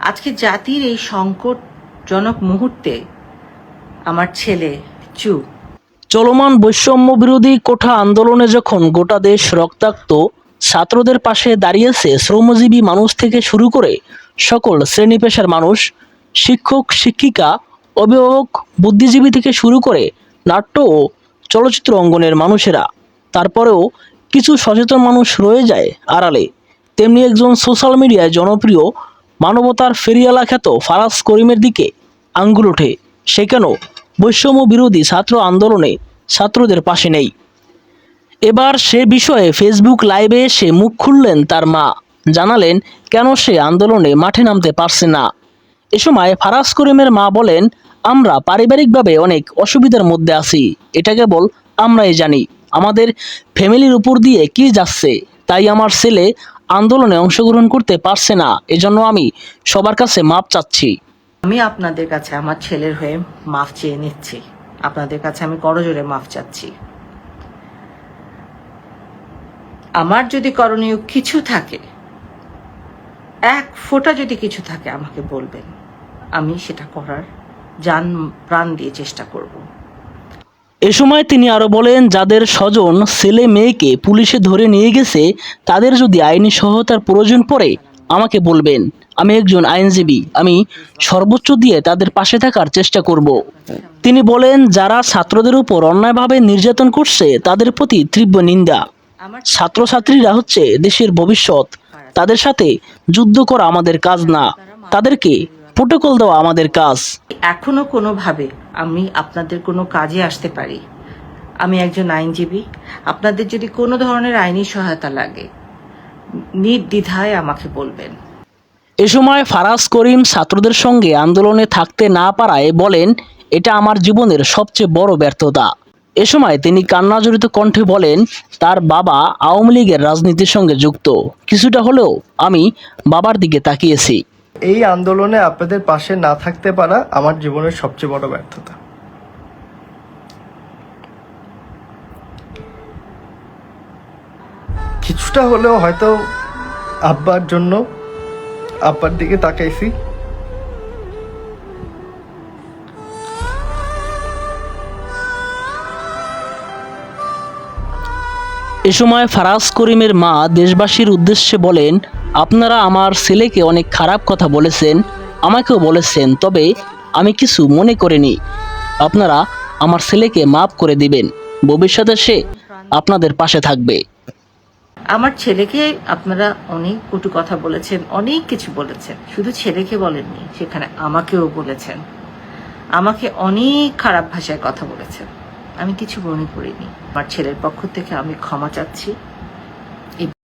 আজকে জাতির এই সংকটজনক মুহূর্তে আমার ছেলে চুপ চলমান বৈষম্য বিরোধী কোঠা আন্দোলনে যখন গোটা দেশ রক্তাক্ত, ছাত্রদের পাশে দাঁড়িয়েছে শ্রমজীবী মানুষ থেকে শুরু করে সকল শ্রেণি পেশার মানুষ, শিক্ষক, শিক্ষিকা, অভিভাবক, বুদ্ধিজীবী থেকে শুরু করে নাট্য ও চলচ্চিত্র অঙ্গনের মানুষেরা। তারপরেও কিছু সচেতন মানুষ রয়ে যায় আড়ালে। তেমনি একজন সোশ্যাল মিডিয়ায় জনপ্রিয় মানবতার ফেরিয়ালা খ্যাত ফারাজ করিমের দিকে আঙ্গুল ওঠে। সে কেন? বৈষম্য বিরোধী ছাত্র আন্দোলনে ছাত্রদের পাশে নেই। এবার সে বিষয়ে ফেসবুক লাইভে এসে মুখ খুললেন তার মা। জানালেন, কেন সে আন্দোলনে মাঠে নামতে পারছে না? এ সময় ফারাজ করিমের মা বলেন, আমরা পারিবারিকভাবে অনেক অসুবিধার মধ্যে আছি। এটা কেবল আমরাই জানি। আমাদের ফ্যামিলির উপর দিয়ে কি যাচ্ছে, তাই আমার ছেলে আন্দোলনে অংশগ্রহণ করতে পারছে না। এজন্য আমি সবার কাছে মাপ চাচ্ছি। আমি আপনাদের কাছে আমার ছেলের হয়ে মাফ চেয়ে নিচ্ছি। আপনাদের কাছে আমি করজোরে মাফ চাচ্ছি। আমার যদি করণীয় কিছু থাকে, এক ফোঁটা যদি কিছু থাকে আমাকে বলবেন। আমি সেটা করার যান প্রাণ দিয়ে চেষ্টা করব। এ সময় তিনি আরও বলেন, যাদের স্বজন ছেলে মেয়েকে পুলিশে ধরে নিয়ে গেছে, তাদের যদি আইনি সহায়তার প্রয়োজন পড়ে, আমাকে বলবেন। আমি একজন আইনজীবী, আমি সর্বোচ্চ দিয়ে তাদের পাশে থাকার চেষ্টা করব। তিনি বলেন, যারা ছাত্রদের উপর অন্যায়ভাবে নির্যাতন করছে, তাদের প্রতি তীব্র নিন্দা। ছাত্রছাত্রীরা হচ্ছে দেশের ভবিষ্যৎ। তাদের সাথে যুদ্ধ করা আমাদের কাজ না। তাদেরকে প্রোটোকল দেওয়া আমাদের কাজ। এখনও কোনোভাবে আমি আপনাদের কোনো কাজে আসতে পারি। আমি একজন আইনজীবী। আপনাদের যদি কোনো ধরনের আইনি সহায়তা লাগে নির্দ্বিধায় আমাকে বলবেন। এ সময় ফারাজ করিম ছাত্রদের সঙ্গে আন্দোলনে থাকতে না পারায় বলেন এটা আমার জীবনের সবচেয়ে বড় ব্যর্থতা। এ সময় তিনি কান্নাজড়িত কণ্ঠে বলেন তার বাবা আওয়ামী লীগের রাজনীতির সঙ্গে যুক্ত। কিছুটা হলেও আমি বাবার দিকে তাকিয়েছি। এই আন্দোলনে আপনাদের পাশে না থাকতে পারা আমার জীবনের সবচেয়ে বড় ব্যর্থতা। কিছুটা হলেও হয়তো আব্বার জন্য আব্বার দিকে তাকাইছি। এ সময় ফারাজ করিমের মা দেশবাসীর উদ্দেশ্যে বলেন আপনারা আমার ছেলেকে অনেক খারাপ কথা বলেছেন, আমাকেও বলেছেন, তবে আমি কিছু মনে করিনি। আপনারা আমার ছেলেকে মাফ করে দিবেন, ভবিষ্যতে সে আপনাদের পাশে থাকবে। আমার ছেলেকে আপনারা অনেক কটু কথা বলেছেন, অনেক কিছু বলেছেন, শুধু ছেলেকে বলেননি, সেখানে আমাকেও বলেছেন। আমাকে অনেক খারাপ ভাষায় কথা বলেছেন। আমি কিছু মনে করিনি। আমার ছেলের পক্ষ থেকে আমি ক্ষমা চাচ্ছি।